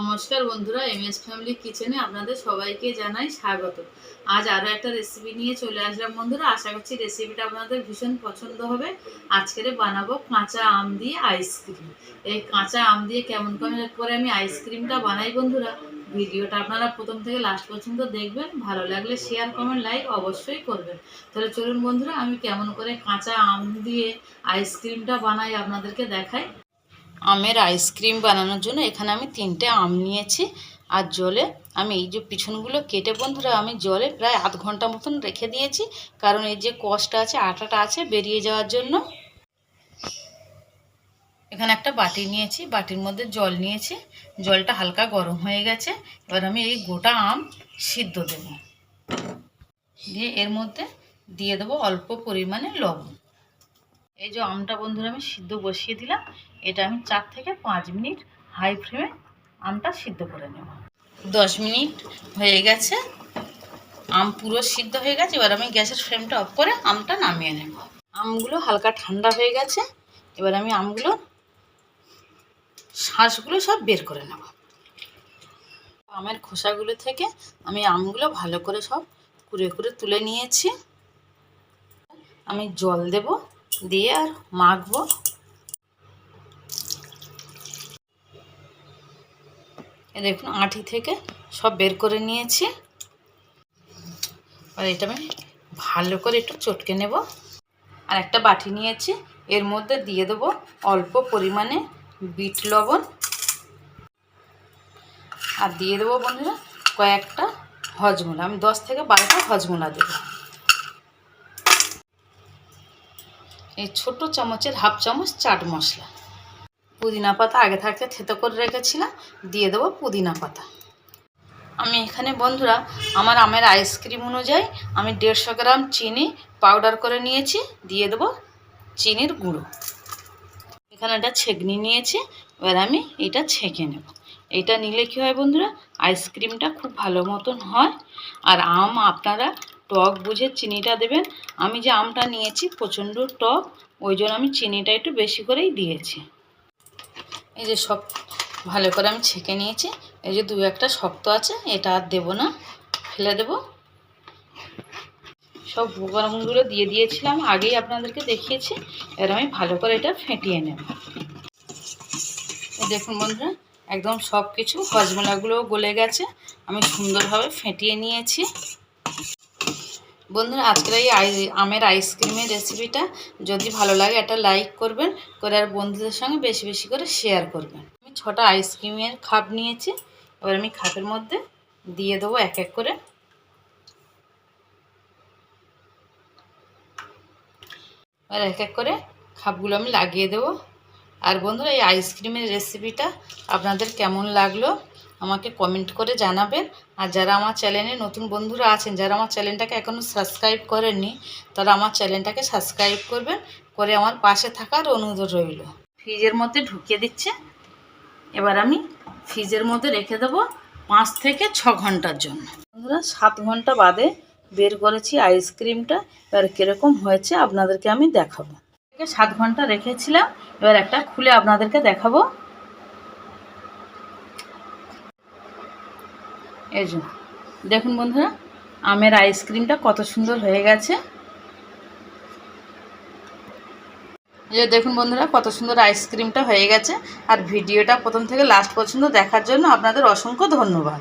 নমস্কার বন্ধুরা M S family কিচেনে আপনাদের সবাইকে জানাই স্বাগত। আজ আরও একটা রেসিপি নিয়ে চলে আসলাম বন্ধুরা। আশা করছি রেসিপিটা আপনাদের ভীষণ পছন্দ হবে। আজকের বানাবো কাঁচা আম দিয়ে আইসক্রিম এই কাঁচা আম দিয়ে কেমন কেমন করে আমি আইসক্রিমটা বানাই বন্ধুরা, ভিডিওটা আপনারা প্রথম থেকে লাস্ট পর্যন্ত দেখবেন। ভালো লাগলে শেয়ার কমেন্ট লাইক অবশ্যই করবেন। তাহলে চলুন বন্ধুরা, আমি কেমন করে কাঁচা আম দিয়ে আইসক্রিমটা বানাই আপনাদেরকে দেখাই। আমের আইসক্রিম বানানোর জন্য এখানে আমি তিনটে আম নিয়েছি আর জলে আমি এই যে পিছনগুলো কেটে বন্ধুরা আমি জলে প্রায় আধ ঘণ্টা মতন রেখে দিয়েছি। কারণ এই যে কষটা আছে, আটাটা আছে বেরিয়ে যাওয়ার জন্য। এখানে একটা বাটি নিয়েছি, বাটির মধ্যে জল নিয়েছি। জলটা হালকা গরম হয়ে গেছে। এবার আমি এই গোটা আম সিদ্ধ দেব। দিয়ে এর মধ্যে দিয়ে দেবো অল্প পরিমাণে লবণ। এই যে আমটা বন্ধুরা আমি সিদ্ধ বসিয়ে দিলাম। এটা আমি চার থেকে পাঁচ মিনিট হাই ফ্লেমে আমটা সিদ্ধ করে নেব। দশ মিনিট হয়ে গেছে। আম পুরো সিদ্ধ হয়ে গেছে। এবার আমি গ্যাসের ফ্লেমটা অফ করে আমটা নামিয়ে নেব। আমগুলো হালকা ঠান্ডা হয়ে গেছে। এবার আমি আমগুলো, শাঁসগুলো সব বের করে নেব। আমের খোসাগুলো থেকে আমি আমগুলো ভালো করে সব কুড়ে কুড়ে তুলে নিয়েছি। আমি জল দেব। দিয়ে আর মাখবো। দেখুন আঁটি থেকে সব বের করে নিয়েছি। আর এটা আমি ভালো করে একটু চটকে নেব। আর একটা বাটি নিয়েছি, এর মধ্যে দিয়ে দেবো অল্প পরিমাণে বিট লবণ। আর দিয়ে দেবো বন্ধুরা কয়েকটা হজমোলা, আমি দশ থেকে বারোটা হজমোলা দেবো। এই ছোট চামচের হাফ চামচ চাট মশলা। পুদিনা পাতা আগে থাকতে থেতো করে রেখেছিলাম, দিয়ে দেবো পুদিনা পাতা। আমি এখানে বন্ধুরা, আমার আমের আইসক্রিম অনুযায়ী আমি দেড়শো গ্রাম চিনি পাউডার করে নিয়েছি, দিয়ে দেবো চিনির গুঁড়ো। এখানে একটা ছেঁকনি নিয়েছি, এবার আমি এটা ছেঁকে নেব। এটা নিলে কী হয় বন্ধুরা, আইসক্রিমটা খুব ভালো মতন হয়। আর আম আপনারা টক বুঝে চিনিটা দেবেন। আমি যে আমটা নিয়েছি প্রচণ্ড টক, ওই জন্য আমি চিনিটা একটু বেশি করেই দিয়েছি। এই যে সব ভালো করে আমি ছেঁকে নিয়েছি। এই যে দু একটা শক্ত আছে, এটা আর দেবো না, ফেলে দেব। সব উপকরণগুলো দিয়ে দিয়েছিলাম, আগেই আপনাদেরকে দেখিয়েছি। এবার আমি ভালো করে এটা ফেটিয়ে নেব। দেখুন বন্ধুরা, একদম সব কিছু হজমলাগুলো গলে গেছে। আমি সুন্দরভাবে ফেটিয়ে নিয়েছি। বন্ধুরা, আজকের এই আমের আইসক্রিমের রেসিপিটা যদি ভালো লাগে, একটা লাইক করবেন, করে আর বন্ধুদের সঙ্গে বেশি বেশি করে শেয়ার করবেন। আমি ছটা আইসক্রিমের খাপ নিয়েছি, এবার আমি খাপের মধ্যে দিয়ে দেবো এক এক করে। এবার এক এক করে খাপগুলো আমি লাগিয়ে দেবো। আর বন্ধুরা, এই আইসক্রিমের রেসিপিটা আপনাদের কেমন লাগল? আমাকে কমেন্ট করে জানাবেন। আর যারা আমার চ্যানেলে নতুন বন্ধুরা আছেন, যারা আমার চ্যানেলটাকে এখনও সাবস্ক্রাইব করেননি, তারা আমার চ্যানেলটাকে সাবস্ক্রাইব করবেন, করে আমার পাশে থাকার অনুরোধ রইল। ফ্রিজের মধ্যে ঢুকিয়ে দিচ্ছে। এবার আমি ফ্রিজের মধ্যে রেখে দেবো পাঁচ থেকে ছ ঘণ্টার জন্য। বন্ধুরা, সাত ঘণ্টা বাদে বের করেছি আইসক্রিমটা। এবার কীরকম হয়েছে আপনাদেরকে আমি দেখাবো। সাত ঘণ্টা রেখেছিলাম। এবার একটা খুলে আপনাদেরকে দেখাবো। এই যে, দেখুন বন্ধুরা, আমের আইসক্রিমটা কত সুন্দর হয়ে গেছে। যে, দেখুন বন্ধুরা, কত সুন্দর আইসক্রিমটা হয়ে গেছে। আর ভিডিওটা প্রথম থেকে লাস্ট পর্যন্ত দেখার জন্য আপনাদের অসংখ্য ধন্যবাদ।